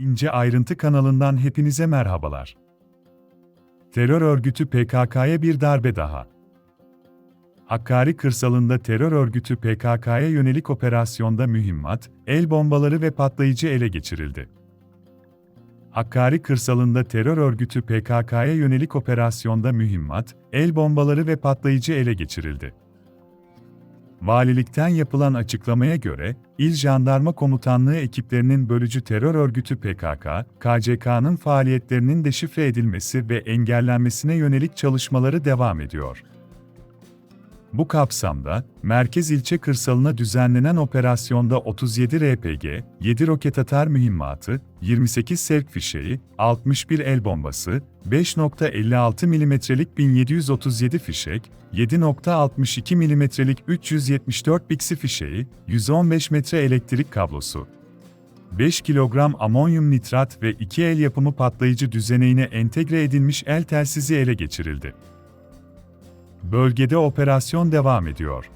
İnce Ayrıntı kanalından hepinize merhabalar. Terör örgütü PKK'ya bir darbe daha. Hakkari kırsalında terör örgütü PKK'ya yönelik operasyonda mühimmat, el bombaları ve patlayıcı ele geçirildi. Hakkari kırsalında terör örgütü PKK'ya yönelik operasyonda mühimmat, el bombaları ve patlayıcı ele geçirildi. Valilikten yapılan açıklamaya göre, İl Jandarma Komutanlığı ekiplerinin bölücü terör örgütü PKK, KCK'nın faaliyetlerinin deşifre edilmesi ve engellenmesine yönelik çalışmaları devam ediyor. Bu kapsamda, merkez ilçe kırsalına düzenlenen operasyonda 37 RPG, 7 roket atar mühimmatı, 28 sevk fişeği, 61 el bombası, 5.56 milimetrelik 1737 fişek, 7.62 milimetrelik 374 biksi fişeği, 115 metre elektrik kablosu, 5 kilogram amonyum nitrat ve 2 el yapımı patlayıcı düzeneğine entegre edilmiş el telsizi ele geçirildi. Bölgede operasyon devam ediyor.